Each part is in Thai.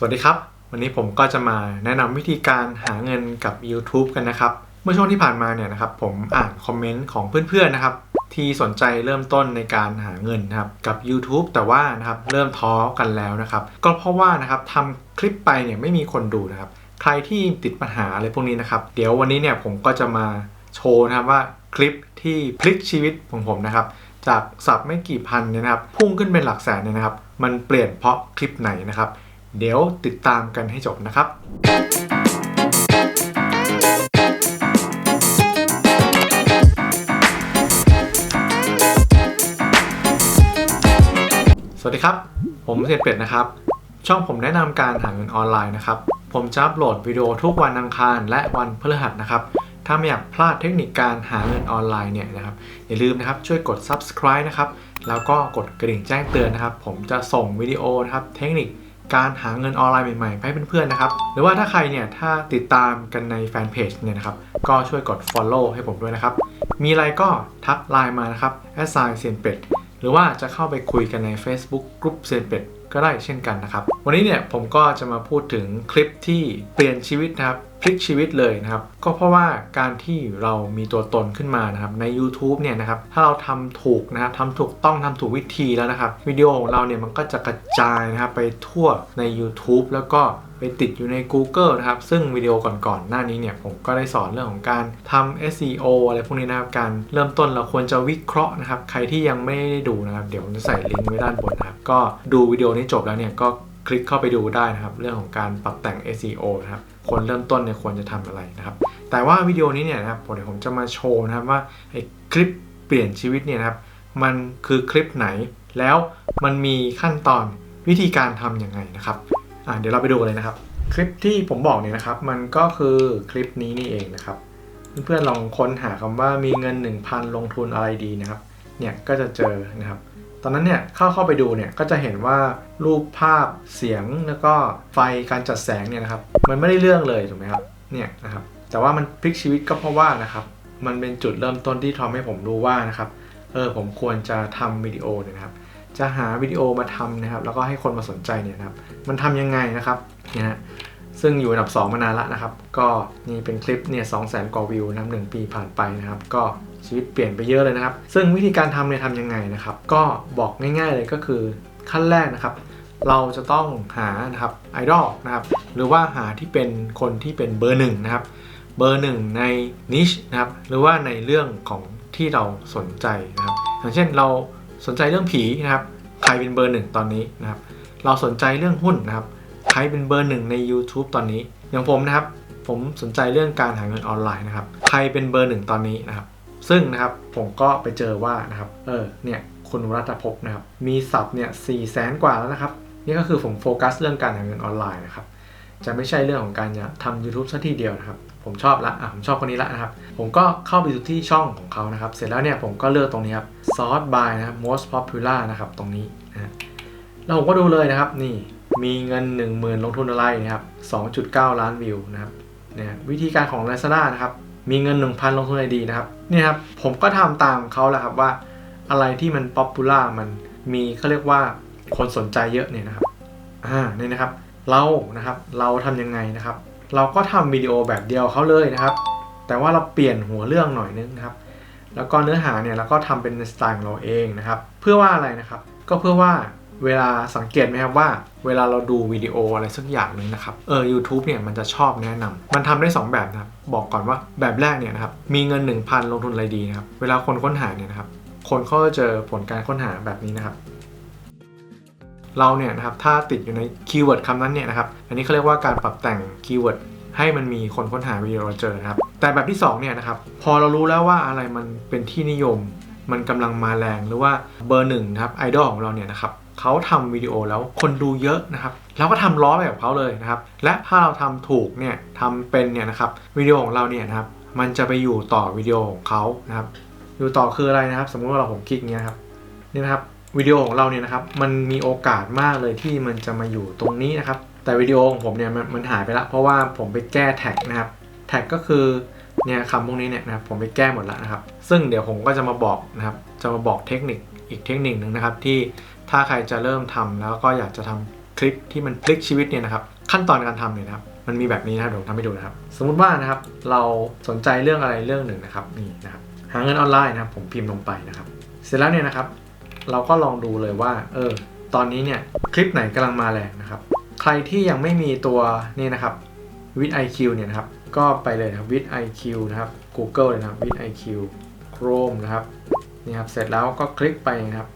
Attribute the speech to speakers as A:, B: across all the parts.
A: สวัสดีครับ วันนี้ผมก็จะมาแนะนำวิธีการหาเงินกับ YouTube กันนะครับ เมื่อช่วงที่ผ่านมาเนี่ยนะครับผมอ่านคอมเมนต์ของเพื่อนๆนะครับ ที่สนใจเริ่มต้นในการหาเงินนะครับกับ YouTube แต่ว่านะครับเริ่มท้อกันแล้วนะครับ ก็เพราะว่านะครับทำคลิปไปเนี่ยไม่มีคนดูนะครับ ใครที่ติดปัญหาอะไรพวกนี้นะครับ เดี๋ยววันนี้เนี่ยผมก็จะมาโชว์นะครับว่าคลิปที่พลิกชีวิตของผมนะครับจากสับไม่กี่พันเนี่ยนะครับ พุ่งขึ้นเป็นหลักแสนเนี่ยนะครับ มันเปลี่ยนเพราะคลิปไหนนะครับ เดี๋ยวติดตามกันให้จบนะครับ สวัสดีครับ ผมเซียนเป็ดนะครับ ช่องผมแนะนำการหาเงินออนไลน์นะครับ ผมจะอัปโหลดวิดีโอทุกวันอังคารและวันพฤหัสนะครับถ้าไม่อยากพลาดเทคนิคการหาเงินออนไลน์เนี่ยนะครับอย่าลืมนะครับช่วยกด subscribe นะครับแล้วก็กดกระดิ่งแจ้งเตือนนะครับ ผมจะส่งวิดีโอนะครับเทคนิค การหาเงินออนไลน์ใหม่ๆ ให้เพื่อนๆนะครับ หรือว่าถ้าใครเนี่ยถ้าติดตามกันในแฟนเพจเนี่ยนะครับ ก็ช่วยกด follow ให้ผมด้วยนะครับ มีอะไรก็ทักไลน์มานะครับ s i เซียนเป็ดหรือว่าจะเข้าไปคุยกันใน Facebook กลุ่มเซียนเป็ดก็ได้เช่นกันนะครับ วันนี้เนี่ยผมก็จะมาพูดถึงคลิปที่เปลี่ยนชีวิตนะครับ พลิกชีวิตเลยนะครับ ก็เพราะว่าการที่เรามีตัวตนขึ้นมานะครับใน u t u b e เนี่ยนะครับถ้าเราทำถูกนะครับทำถูกต้องทำถูกวิธีแล้วนะครับ วิดีโอของเราเนี่ยมันก็จะกระจายนะครับไปทั่วใน YouTube แล้วก็ไปติดอยู่ใน Google นะครับ ซึ่งวิดีโอก่อนๆ หน้านี้เนี่ย ผมก็ได้สอนเรื่องของการทำ SEO อะไรพวกนี้นะครับการเริ่มต้นเราควรจะวิเคราะห์นะครับ ใครที่ยังไม่ได้ดูนะครับ เดี๋ยวผมจะใส่ลิงก์ไว้ด้านบนนะครับ ก็ดูวิดีโอนี้จบแล้วเนี่ย ก็คลิกเข้าไปดูได้นะครับ เรื่องของการปรับแต่ง SEO นะครับ คนเริ่มต้นเนี่ยควรจะทำอะไรนะครับ แต่ว่าวิดีโอนี้เนี่ยนะครับผมเดี๋ยวผมจะมาโชว์นะครับว่าไอ้คลิปเปลี่ยนชีวิตเนี่ยนะครับมันคือคลิปไหนแล้วมันมีขั้นตอนวิธีการทำยังไงนะครับอ่าเดี๋ยวเราไปดูกันเลยนะครับ คลิปที่ผมบอกเนี่ยนะครับ มันก็คือคลิปนี้นี่เองนะครับ เพื่อนๆลองค้นหาคำว่ามีเงิน 1,000 ลงทุนอะไรดีนะครับเนี่ยก็จะเจอนะครับ ตอนนั้นเนี่ยเข้าเข้าไปดูเนี่ยก็จะเห็นว่ารูปภาพเสียงแล้วก็ไฟการจัดแสงเนี่ยนะครับ มันไม่ได้เรื่องเลยถูกไหมครับเนี่ยนะครับแต่ว่ามันพลิกชีวิตก็เพราะว่านะครับมันเป็นจุดเริ่มต้นที่ทำให้ผมรู้ว่านะครับเออผมควรจะทำวิดีโอเนี่ยนะครับ จะหาวิดีโอมาทำนะครับ แล้วก็ให้คนมาสนใจเนี่ยนะครับ มันทำยังไงนะครับเนี่ยฮะซึ่งอยู่อันดับ 2 มานานละนะครับ ก็นี่เป็นคลิปเนี่ยสองแสนกว่าวิวนะหนึ่งปีผ่านไปนะครับ ก็ ชีวิตเปลี่ยนไปเยอะเลยนะครับ ซึ่งวิธีการทำเนี่ยทำยังไงนะครับ ก็บอกง่าย ๆ เลยก็คือขั้นแรกนะครับ เราจะต้องหานะครับไอดอลนะครับ หรือว่าหาที่เป็นคนที่เป็นเบอร์หนึ่งนะครับ เบอร์หนึ่งในนิชนะครับ หรือว่าในเรื่องของที่เราสนใจนะครับ อย่างเช่นเราสนใจเรื่องผีนะครับ ใครเป็นเบอร์หนึ่งตอนนี้นะครับ เราสนใจเรื่องหุ้นนะครับ ใครเป็นเบอร์หนึ่งใน YouTube ตอนนี้ อย่างผมนะครับ ผมสนใจเรื่องการหาเงินออนไลน์นะครับ ใครเป็นเบอร์หนึ่งตอนนี้นะครับ ซึ่งนะครับผมก็ไปเจอว่านะครับเออเนี่ยคุณรัตภพนะครับมีสับเนี่ยสี่แสนกว่าแล้วนะครับ นี่ก็คือผมโฟกัสเรื่องการหาเงินออนไลน์นะครับจะไม่ใช่เรื่องของการจะทำ YouTube ซะทีเดียวนะครับผมชอบละอะผมชอบคนนี้ละนะครับ ผมก็เข้าไปดูที่ช่องของเขานะครับ เสร็จแล้วเนี่ยผมก็เลือกตรงนี้ครับ sort by นะครับ most popular นะครับตรงนี้นะฮะแล้วผมก็ดูเลยนะครับนี่มีเงิน 10,000 ลงทุนอะไรนะครับ 2.9 ล้านวิวนะครับเนี่ยวิธีการของ Lazada นะครับ มีเงิน 1,000 ลงทุนอะไรดีนะครับนี่ครับผมก็ทำตามเขาแหละครับว่า อะไรที่มัน popular มันมีเขาเรียกว่าคนสนใจเยอะเนี่ยนะครับอ่านี่นะครับ เรานะครับเราทำยังไงนะครับ เราก็ทำวิดีโอแบบเดียวเขาเลยนะครับ แต่ว่าเราเปลี่ยนหัวเรื่องหน่อยนึงนะครับ แล้วก็เนื้อหาเนี่ยเราก็ทำเป็นสไตล์ของเราเองนะครับ เพื่อว่าอะไรนะครับ ก็เพื่อว่า เวลาสังเกตไหมครับว่า เวลาเราดูวิดีโออะไรสักอย่างหนึ่งนะครับเออ u t u b e เนี่ยมันจะชอบแนะนำมันทำได้ 2 แบบนะครับบอกก่อนว่าแบบแรกเนี่ยนะครับมีเงิน 1,000 ลงทุนอะไรดีนะครับเวลาคนค้นหาเนี่ยนะครับคนเขาจะเจอผลการค้นหาแบบนี้นะครับ เราเนี่ยนะครับถ้าติดอยู่ในคีย์เวิร์ดคำนั้นเนี่ยนะครับอันนี้เขาเรียกว่าการปรับแต่งคีย์เวิร์ดให้มันมีคนค้นหาวิดีโอเราเจอนะครับแต่แบบที่2เนี่ยนะครับพอเรารู้แล้วว่าอะไรมันเป็นที่นิยม มันกำลังมาแรงหรือว่าเบอร์หนึ่งนะครับไอดอลของเราเนี่ยนะครับ เขาทำวิดีโอแล้วคนดูเยอะนะครับเราก็ทำล้อแบบเขาเลยนะครับ และถ้าเราทำถูกเนี่ยทำเป็นเนี่ยนะครับวิดีโอของเราเนี่ยนะครับมันจะไปอยู่ต่อวิดีโอของเขานะครับ อยู่ต่อคืออะไรนะครับ สมมุติว่าเราผมคลิกเนี้ยครับนี่นะครับวิดีโอของเราเนี่ยนะครับมันมีโอกาสมากเลยที่มันจะมาอยู่ตรงนี้นะครับ แต่วิดีโอของผมเนี่ยมันมันหายไปละเพราะว่าผมไปแก้แท็กนะครับแท็กก็คือเนี่ยคำพวกนี้เนี่ยนะครับผมไปแก้หมดแล้วนะครับ ซึ่งเดี๋ยวผมก็จะมาบอกนะครับจะมาบอกเทคนิคอีกเทคนิคหนึ่งนะครับที่ ถ้าใครจะเริ่มทำแล้วก็อยากจะทำคลิปที่มันพลิกชีวิตเนี่ยนะครับ ขั้นตอนการทำเนี่ยนะครับมันมีแบบนี้นะครับเดี๋ยวผมทำให้ดูนะครับ สมมุติว่านะครับเราสนใจเรื่องอะไรเรื่องหนึ่งนะครับนี่นะครับหาเงินออนไลน์นะครับผมพิมพ์ลงไปนะครับ เสร็จแล้วเนี่ยนะครับ เราก็ลองดูเลยว่าเออตอนนี้เนี่ยคลิปไหนกำลังมาแรงนะครับ ใครที่ยังไม่มีตัวนี่นะครับวิด IQ เนี่ยนะครับก็ไปเลยนะครับวิด IQ นะครับ Google เลยนะครับวิด IQ Chrome นะครับนี่ครับเสร็จแล้วก็คลิกไปนะครับ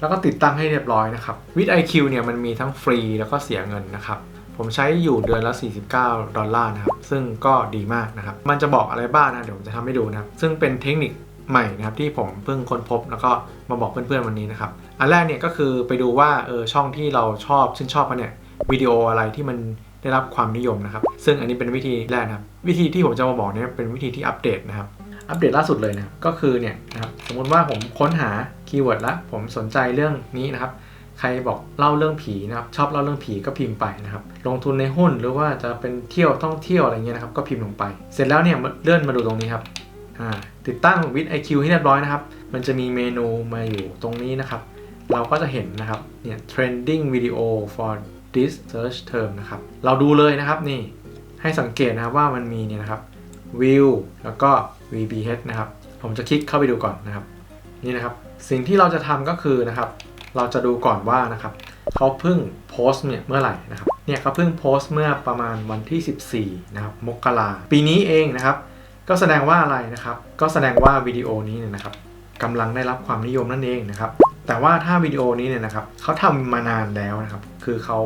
A: แล้วก็ติดตั้งให้เรียบร้อยนะครับวิด IQ เนี่ยมันมีทั้งฟรีแล้วก็เสียเงินนะครับผมใช้อยู่เดือนละ 49 ดอลลาร์นะครับ ซึ่งก็ดีมากนะครับ มันจะบอกอะไรบ้างนะ เดี๋ยวผมจะทำให้ดูนะครับ ซึ่งเป็นเทคนิคใหม่นะครับที่ผมเพิ่งค้นพบแล้วก็มาบอกเพื่อนๆวันนี้นะครับ อันแรกเนี่ยก็คือไปดูว่าเออช่องที่เราชอบชื่นชอบกันเนี่ยวิดีโออะไรที่มันได้รับความนิยมนะครับ ซึ่งอันนี้เป็นวิธีแรกนะครับ วิธีที่ผมจะมาบอกเนี่ยเป็นวิธีที่อัปเดตนะครับ อัปเดตล่าสุดเลยนะก็คือเนี่ยนะครับสมมติว่าผมค้นหา คีย์เวิร์ดล้วผมสนใจเรื่องนี้นะครับ ใครบอกเล่าเรื่องผีนะครับ ชอบเล่าเรื่องผีก็พิมพ์ไปนะครับ ลงทุนในหุ้นหรือว่าจะเป็นเที่ยวท่องเที่ยวอะไรเงี้ยนะครับ ก็พิมพ์ลงไป เสร็จแล้วเนี่ยเลื่อนมาดูตรงนี้ครับติดตั้งวิด IQ ให้เรียบร้อยนะครับ มันจะมีเมนูมาอยู่ตรงนี้นะครับ เราก็จะเห็นนะครับ เนี่ย trending video for this search term นะครับ เราดูเลยนะครับนี่ ให้สังเกตนะครับว่ามันมีเนี่ยนะครับ view แล้วก็ VBH นะครับ ผมจะคลิกเข้าไปดูก่อนนะครับ นี่นะครับ สิ่งที่เราจะทำก็คือนะครับ เราจะดูก่อนว่านะครับเขาเพิ่งโพสต์เนี่ยเมื่อไหร่นะครับ เนี่ยเขาเพิ่งโพสต์เมื่อประมาณวันที่ 14 นะครับ มกราปีนี้เองนะครับ ก็แสดงว่าอะไรนะครับ ก็แสดงว่าวิดีโอนี้เนี่ยนะครับกำลังได้รับความนิยมนั่นเองนะครับ แต่ว่าถ้าวิดีโอนี้เนี่ยนะครับเขาทำมานานแล้วนะครับ คือเขา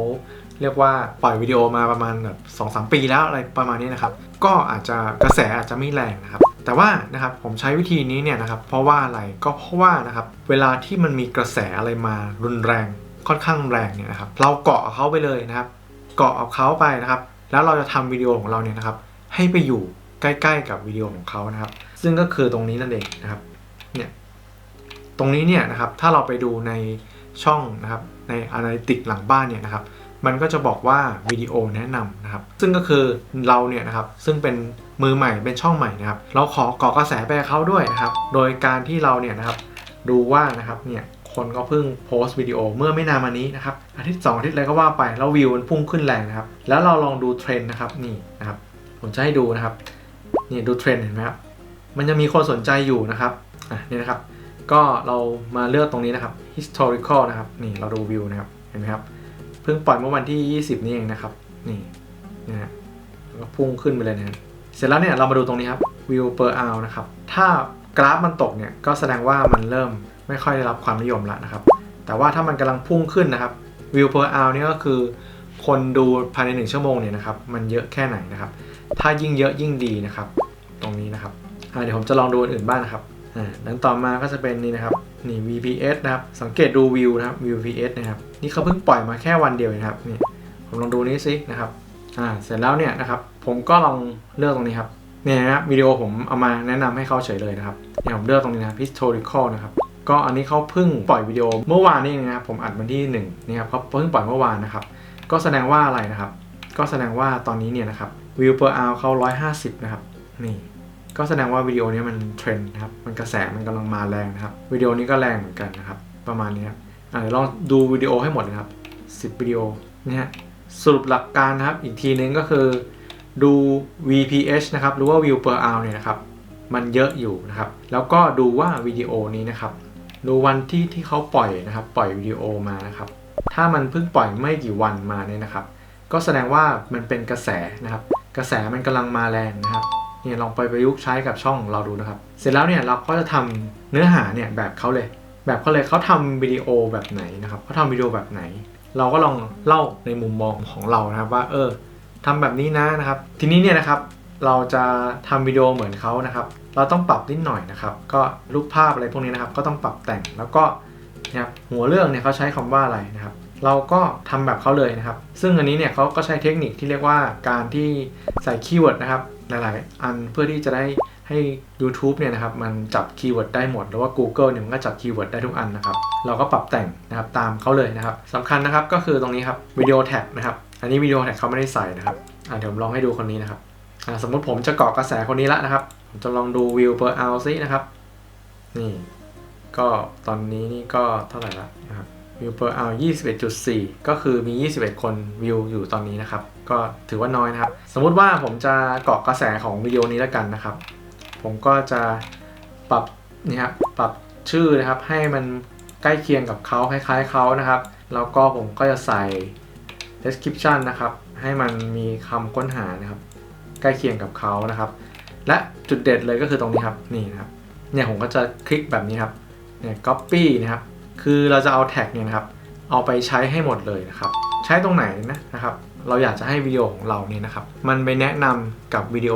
A: เรียกว่าปล่อยวิดีโอมาประมาณแบบสองสามปีแล้วอะไรประมาณนี้นะครับ ก็อาจจะกระแสอาจจะไม่แรงนะครับ แต่ว่านะครับผมใช้วิธีนี้เนี่ยนะครับเพราะว่าอะไรก็เพราะว่านะครับเวลาที่มันมีกระแสอะไรมารุนแรงค่อนข้างแรงเนี่ยนะครับเราเกาะเขาไปเลยนะครับ เกาะเอาเขาไปนะครับ แล้วเราจะทำวิดีโอของเราเนี่ยนะครับ ให้ไปอยู่ใกล้ๆกับวิดีโอของเขานะครับ ซึ่งก็คือตรงนี้นั่นเองนะครับเนี่ยตรงนี้เนี่ยนะครับถ้าเราไปดูในช่องนะครับใน analytic หลังบ้านเนี่ยนะครับ มันก็จะบอกว่าวิดีโอแนะนำนะครับ ซึ่งก็คือเราเนี่ยนะครับซึ่งเป็น มือใหม่เป็นช่องใหม่นะครับ เราขอก่อกระแสไปเขาด้วยนะครับ โดยการที่เราเนี่ยนะครับดูว่านะครับเนี่ยคนก็เพิ่งโพสต์วิดีโอเมื่อไม่นานมานี้นะครับอาทิตย์สองอาทิตย์อะไรก็ว่าไปแล้ววิวมันพุ่งขึ้นแรงนะครับ แล้วเราลองดูเทรนด์นะครับนี่นะครับผมจะให้ดูนะครับนี่ดูเทรนด์เห็นไหมครับมันจะมีคนสนใจอยู่นะครับอะนี่นะครับ ก็เรามาเลือกตรงนี้นะครับ historical นะครับนี่เราดูวิวนะครับเห็นไหมครับเพิ่งปล่อยเมื่อวันที่ 20 นี่เองนะครับนี่นะฮะก็พุ่งขึ้นไปเลยนะฮะ เสร็จแล้วเนี่ยเรามาดูตรงนี้ครับ view per hour นะครับ ถ้ากราฟมันตกเนี่ยก็แสดงว่ามันเริ่มไม่ค่อยได้รับความนิยมแล้วนะครับ แต่ว่าถ้ามันกำลังพุ่งขึ้นนะครับ view per hour นี่ก็คือ คนดูภายใน 1 ชั่วโมงเนี่ยนะครับ มันเยอะแค่ไหนนะครับ ถ้ายิ่งเยอะยิ่งดีนะครับ ตรงนี้นะครับเดี๋ยวผมจะลองดูอื่นบ้างนะครับอ่านั้นต่อมาก็จะเป็นนี่นะครับนี่ VPS นะครับ สังเกตดูวิวนะครับ VPS นะครับ นี่เขาเพิ่งปล่อยมาแค่วันเดียวเองนะครับ นี่ ผมลองดูนี้สินะครับ อ่า เสร็จแล้วเนี่ยนะครับ ผมก็ลองเลือกตรงนี้ครับเนี่ยนะวิดีโอผมเอามาแนะนำให้เขาเฉยเลยนะครับเนี่ยผมเลือกตรงนี้นะ historical นะครับก็อันนี้เขาเพิ่งปล่อยวิดีโอเมื่อวานนี่นะครับผมอัดวันที่1นี่ครับเขาเพิ่งปล่อยเมื่อวานนะครับก็แสดงว่าอะไรนะครับ ก็แสดงว่าตอนนี้เนี่ยนะครับวิว per hour เขา150 นะครับนี่ก็แสดงว่าวิดีโอนี้มันเทรนด์นะครับมันกระแสมันกำลังมาแรงนะครับวิดีโอนี้ก็แรงเหมือนกันนะครับประมาณนี้ครับอ่าเดี๋ยวลองดูวิดีโอให้หมดนะครับ 10วิดีโอเนี่ยฮะสรุปหลักการนะครับอีกทีนึงก็คือ ดู VPH นะครับ หรือว่า view per hour เนี่ยนะครับ มันเยอะอยู่นะครับ แล้วก็ดูว่าวิดีโอนี้นะครับ ดูวันที่ที่เขาปล่อยนะครับ ปล่อยวิดีโอมานะครับ ถ้ามันเพิ่งปล่อยไม่กี่วันมาเนี่ยนะครับ ก็แสดงว่ามันเป็นกระแสนะครับ กระแสมันกำลังมาแรงนะครับเนี่ยลองไปประยุกต์ใช้กับช่องเราดูนะครับ เสร็จแล้วเนี่ยเราก็จะทำเนื้อหาเนี่ยแบบเขาเลย แบบเขาเลยเขาทำวิดีโอแบบไหนนะครับเขาทำวิดีโอแบบไหน เราก็ลองเล่าในมุมมองของเรานะครับว่าเออ ทำแบบนี้นะนะครับ ทีนี้เนี่ยนะครับเราจะทำวิดีโอเหมือนเขานะครับ เราต้องปรับนิดหน่อยนะครับ ก็รูปภาพอะไรพวกนี้นะครับ ก็ต้องปรับแต่งแล้วก็นะครับหัวเรื่องเนี่ยเขาใช้คำว่าอะไรนะครับ เราก็ทำแบบเขาเลยนะครับ ซึ่งอันนี้เนี่ยเขาก็ใช้เทคนิคที่เรียกว่าการที่ใส่คีย์เวิร์ดนะครับหลายๆ อันเพื่อที่จะได้ให้ YouTube เนี่ยนะครับมันจับคีย์เวิร์ดได้หมด หรือว่า Google เนี่ยมันก็จับคีย์เวิร์ดได้ทุกอันนะครับ เราก็ปรับแต่งนะครับตามเขาเลยนะครับสำคัญนะครับก็คือตรงนี้ครับวิดีโอแท็กนะครับ อันนี้วิดีโอแท็กเขาไม่ได้ใส่นะครับอะเดี๋ยวผมลองให้ดูคนนี้นะครับสมมติผมจะเกาะกระแสคนนี้ละนะครับ ผมจะลองดูวิว per hour ซินะครับ นี่ ก็ตอนนี้นี่ก็เท่าไหร่ละนะครับวิว per hour 21.4 ก็คือมี 21 คนวิวอยู่ตอนนี้นะครับ ก็ถือว่าน้อยนะครับ สมมุติว่าผมจะเกาะกระแสของวิดีโอนี้แล้วกันนะครับ ผมก็จะปรับนี่ครับ ปรับชื่อนะครับ ให้มันใกล้เคียงกับเขาคล้ายๆเขานะครับ แล้วก็ผมก็จะใส่ description นะครับ ให้มันมีคำค้นหานะครับ ใกล้เคียงกับเขานะครับ และจุดเด่นเลยก็คือตรงนี้ครับนี่นะครับเนี่ยผมก็จะคลิกแบบนี้ครับเนี่ย copy นะครับ คือเราจะเอาแท็กเนี่ยนะครับ เอาไปใช้ให้หมดเลยนะครับ ใช้ตรงไหนนะนะครับ เราอยากจะให้วิดีโอของเราเนี่ยนะครับ มันไปแนะนำกับวิดีโอ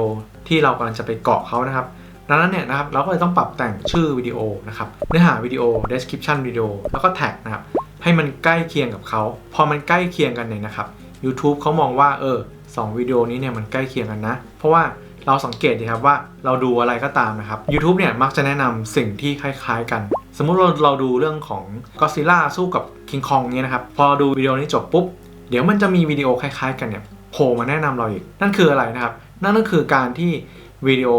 A: ที่เรากำลังจะไปเกาะเขานะครับดังนั้นเนี่ยนะครับเราก็เลยต้องปรับแต่งชื่อวิดีโอนะครับเนื้อหาวิดีโอ description วิดีโอแล้วก็แท็กนะครับ ให้มันใกล้เคียงกับเขา พอมันใกล้เคียงกันเนี่ยนะครับ YouTube เขามองว่าเออสองวิดีโอนี้เนี่ยมันใกล้เคียงกันนะ เพราะว่าเราสังเกตดีครับว่าเราดูอะไรก็ตามนะครับ YouTube เนี่ยมักจะแนะนำสิ่งที่คล้ายๆ กัน สมมุติเราเราดูเรื่องของ Godzilla สู้กับ King Kong เนี่ยนะครับ พอดูวิดีโอนี้จบปุ๊บ เดี๋ยวมันจะมีวิดีโอคล้ายๆ กันเนี่ยโผล่มาแนะนำเราอีก นั่นคืออะไรนะครับ นั่นก็คือการที่วิดีโอ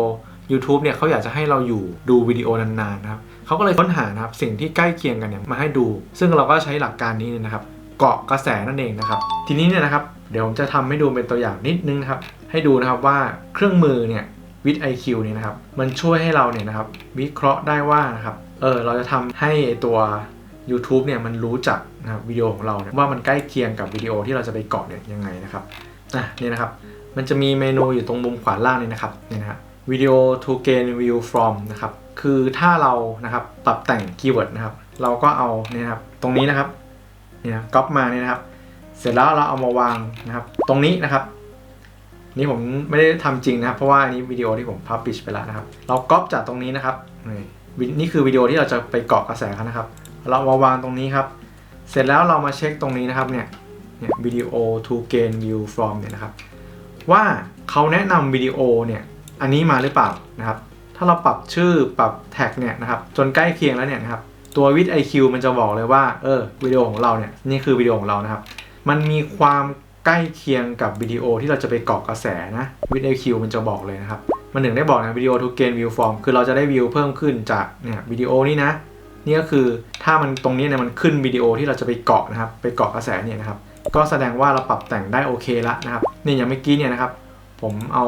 A: YouTube เนี่ยเขาอยากจะให้เราอยู่ดูวิดีโอนานๆนะครับ เขาก็เลยค้นหานะครับสิ่งที่ใกล้เคียงกันเนี่ยมาให้ดู ซึ่งเราก็ใช้หลักการนี้นะครับ เกาะกระแสนั่นเองนะครับ ทีนี้เนี่ยนะครับเดี๋ยวผมจะทำให้ดูเป็นตัวอย่างนิดนึงนะครับให้ดูนะครับว่าเครื่องมือเนี่ยวิด IQ เนี่ยนะครับมันช่วยให้เราเนี่ยนะครับวิเคราะห์ได้ว่านะครับเออเราจะทำให้ตัว YouTube เนี่ยมันรู้จักนะครับวิดีโอของเราเนี่ยว่ามันใกล้เคียงกับวิดีโอที่เราจะไปเกาะเนี่ยยังไงนะครับอะนี่นะครับมันจะมีเมนูอยู่ตรงมุมขวาล่างนี่นะครับนี่นะครับวิดีโอ to gain view from นะครับ คือถ้าเรานะครับปรับแต่งคีย์เวิร์ดนะครับ เราก็เอาเนี่ยครับตรงนี้นะครับเนี่ยก๊อปมาเนี่ยนะครับ เสร็จแล้วเราเอามาวางนะครับ ตรงนี้นะครับ นี่ผมไม่ได้ทำจริงนะครับ เพราะว่าอันนี้วิดีโอที่ผมพับปิชไปแล้วนะครับ เราก๊อปจากตรงนี้นะครับนี่นี่คือวิดีโอที่เราจะไปเกาะกระแสนะครับ เรามาวางตรงนี้ครับ เสร็จแล้วเรามาเช็คตรงนี้นะครับเนี่ยเนี่ยวิดีโอ to gain view from เนี่ยนะครับ ว่าเขาแนะนำวิดีโอเนี่ยอันนี้มาหรือเปล่านะครับ ถ้าเราปรับชื่อปรับแท็กเนี่ยนะครับจนใกล้เคียงแล้วเนี่ยนะครับตัววิด IQ มันจะบอกเลยว่าเออวิดีโอของเราเนี่ยนี่คือวิดีโอของเรานะครับ มันมีความใกล้เคียงกับวิดีโอที่เราจะไปเกาะกระแสนะวิด IQ มันจะบอกเลยนะครับ มันถึงได้บอกนะวิดีโอ to gain view from คือเราจะได้วิวเพิ่มขึ้นจากเนี่ยวิดีโอนี้นะนี่ก็คือถ้ามันตรงนี้เนี่ยมันขึ้นวิดีโอที่เราจะไปเกาะนะครับไปเกาะกระแสเนี่ยนะครับก็แสดงว่าเราปรับแต่งได้โอเคแล้วนะครับนี่อย่างเมื่อกี้เนี่ยนะครับ ผมเอา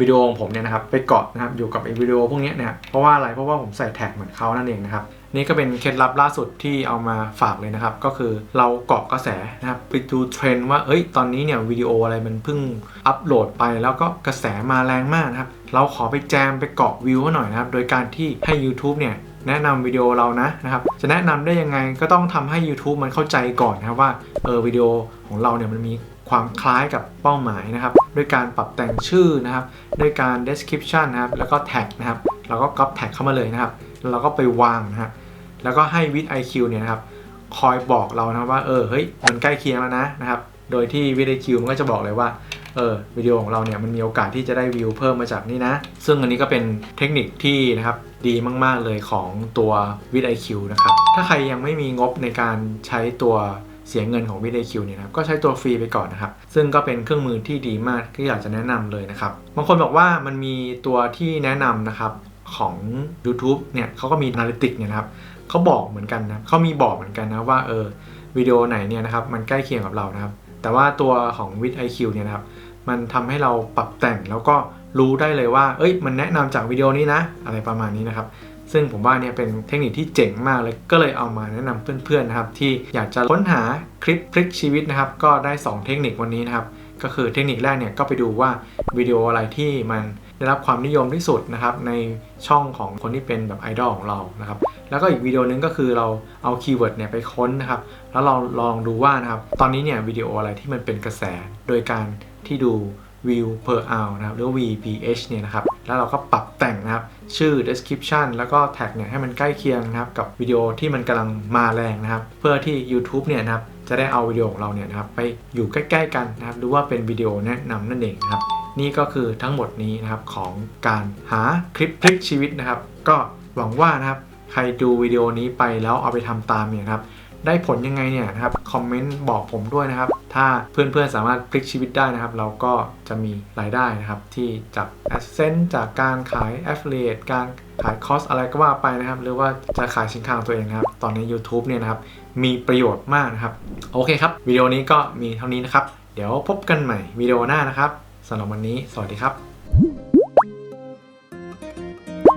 A: วิดีโอของผมเนี่ยนะครับไปเกาะนะครับอยู่กับไอ้วิดีโอพวกนี้เนี่ยเพราะว่าอะไรเพราะว่าผมใส่แท็กเหมือนเขานั่นเองนะครับนี่ก็เป็นเคล็ดลับล่าสุดที่เอามาฝากเลยนะครับ ก็คือเราเกาะกระแสนะครับไปดูเทรนด์ว่าเอ้ยตอนนี้เนี่ยวิดีโออะไรมันเพิ่งอัปโหลดไป แล้วก็กระแสมาแรงมากนะครับ เราขอไปแจมไปเกาะวิวเขาหน่อยนะครับ โดยการที่ให้ YouTube เนี่ยแนะนำวิดีโอเรานะนะครับ จะแนะนำได้ยังไงก็ต้องทำให้ YouTube มันเข้าใจก่อนนะครับว่าเออวิดีโอของเราเนี่ยมันมี ความคล้ายกับเป้าหมายนะครับด้วยการปรับแต่งชื่อนะครับด้วยการ description นะครับแล้วก็แท็กนะครับเราก็ก๊อปแท็กเข้ามาเลยนะครับแล้วเราก็ไปวางนะครับแล้วก็ให้วิด IQ เนี่ยนะครับคอยบอกเรานะว่าเออเฮ้ยมันใกล้เคียงแล้วนะนะครับโดยที่วิด IQ มันก็จะบอกเลยว่าเออวิดีโอของเราเนี่ยมันมีโอกาสที่จะได้วิวเพิ่มมาจากนี่นะ ซึ่งอันนี้ก็เป็นเทคนิคที่นะครับดีมาก ๆ เลยของตัววิด IQ นะครับถ้าใครยังไม่มีงบในการใช้ตัว เสียเงินของ v i d IQ เนี่ยนะครับก็ใช้ตัวฟรีไปก่อนนะครับ ซึ่งก็เป็นเครื่องมือที่ดีมากที่อยากจะแนะนำเลยนะครับบางคนบอกว่ามันมีตัวที่แนะนำนะครับของ YouTube เนี่ยเขาก็มี Analytics เนี่ยนะครับเขาบอกเหมือนกันนะเขามีบอกเหมือนกันนะว่าเออวิดีโอไหนเนี่ยนะครับมันใกล้เคียงกับเรานะครับแต่ว่าตัวของ w i d IQ เนี่ยนะครับมันทำให้เราปรับแต่งแล้วก็รู้ได้เลยว่า เอ้ย มันแนะนำจากวิดีโอนี้นะ อะไรประมาณนี้นะครับ ซึ่งผมว่าเนี่ยเป็นเทคนิคที่เจ๋งมากเลยก็เลยเอามาแนะนำเพื่อนๆนะครับที่อยากจะค้นหาคลิปพลิกชีวิตนะครับก็ได้ 2 เทคนิควันนี้นะครับก็คือเทคนิคแรกเนี่ยก็ไปดูว่าวิดีโออะไรที่มันได้รับความนิยมที่สุดนะครับในช่องของคนที่เป็นแบบไอดอลของเรานะครับแล้วก็อีกวิดีโอนึงก็คือเราเอาคีย์เวิร์ดเนี่ยไปค้นนะครับแล้วเราลองดูว่านะครับตอนนี้เนี่ยวิดีโออะไรที่มันเป็นกระแสโดยการที่ดู view per hour นะครับหรือ VPH เนี่ยนะครับแล้วเราก็ปรับแต่งนะครับชื่อ description แล้วก็แท็กเนี่ยให้มันใกล้เคียงนะครับกับวิดีโอที่มันกำลังมาแรงนะครับ เพื่อที่ YouTube เนี่ยนะครับจะได้เอาวิดีโอของเราเนี่ยนะครับไปอยู่ใกล้ ๆ กันนะครับหรือว่าเป็นวิดีโอแนะนำนั่นเองนะครับนี่ก็คือทั้งหมดนี้นะครับของการหาคลิปพลิกชีวิตนะครับ ก็หวังว่านะครับใครดูวิดีโอนี้ไปแล้วเอาไปทำตามเนี่ยนะครับได้ผลยังไงเนี่ยนะครับคอมเมนต์บอกผมด้วยนะครับ ถ้าเพื่อนๆสามารถพลิกชีวิตได้นะครับ เราก็จะมีรายได้นะครับ ที่จาก AdSense จากการขาย Affiliate การขายคอสอะไรก็ว่าไปนะครับ หรือว่าจะขายสินค้าของตัวเองนะครับ ตอนนี้ YouTube เนี่ยนะครับ มีประโยชน์มากนะครับ โอเคครับ วิดีโอนี้ก็มีเท่านี้นะครับ เดี๋ยวพบกันใหม่วิดีโอหน้านะครับสำหรับวันนี้ สวัสดีครับ